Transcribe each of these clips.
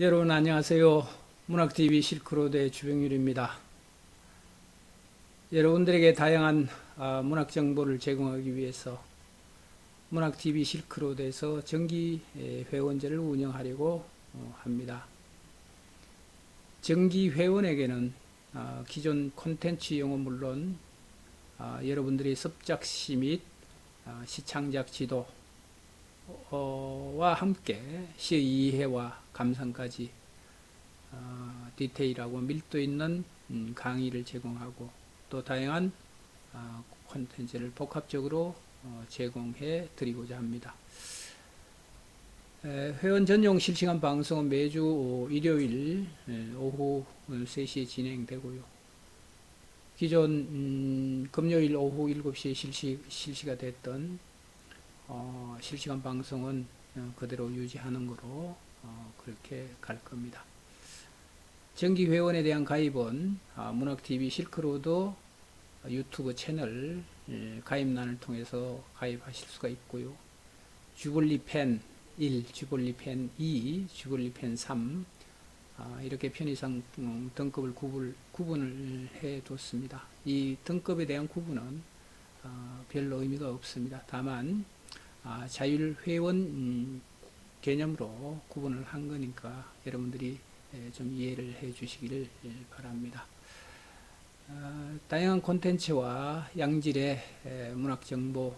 여러분 안녕하세요. 문학TV 실크로드의 주병률입니다. 여러분들에게 다양한 아, 문학 정보를 제공하기 위해서 문학TV 실크로드에서 정기 에, 회원제를 운영하려고 어, 합니다. 정기 회원에게는 아, 기존 콘텐츠 이용은 물론 아, 여러분들이 습작시 및 아, 시창작 지도 어, 와 함께 시 이해와 감상까지 어, 디테일하고 밀도 있는 음, 강의를 제공하고 또 다양한 어, 콘텐츠를 복합적으로 어, 제공해 드리고자 합니다. 에, 회원 전용 실시간 방송은 매주 오- 일요일 에, 오후 3시에 진행되고요. 기존 음, 금요일 오후 7시에 실시, 실시가 됐던 어, 실시간 방송은 어, 그대로 유지하는 거로 어, 그렇게 갈 겁니다. 정기 회원에 대한 가입은 아, 문학TV 실크로드 유튜브 채널 예, 가입란을 통해서 가입하실 수가 있고요. 주블리 팬 1, 주블리 팬 2, 주블리 팬 3, 아, 이렇게 편의상 음, 등급을 구분, 구분을 해 뒀습니다. 이 등급에 대한 구분은 아, 별로 의미가 없습니다. 다만 아, 자율 회원 음, 개념으로 구분을 한 거니까 여러분들이 예, 좀 이해를 해 주시기를 예, 바랍니다. 아, 다양한 콘텐츠와 양질의 에, 문학 정보를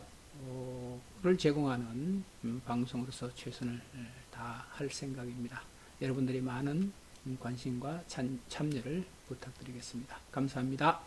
제공하는 음, 방송으로서 최선을 다할 생각입니다. 여러분들이 많은 관심과 참, 참여를 부탁드리겠습니다. 감사합니다.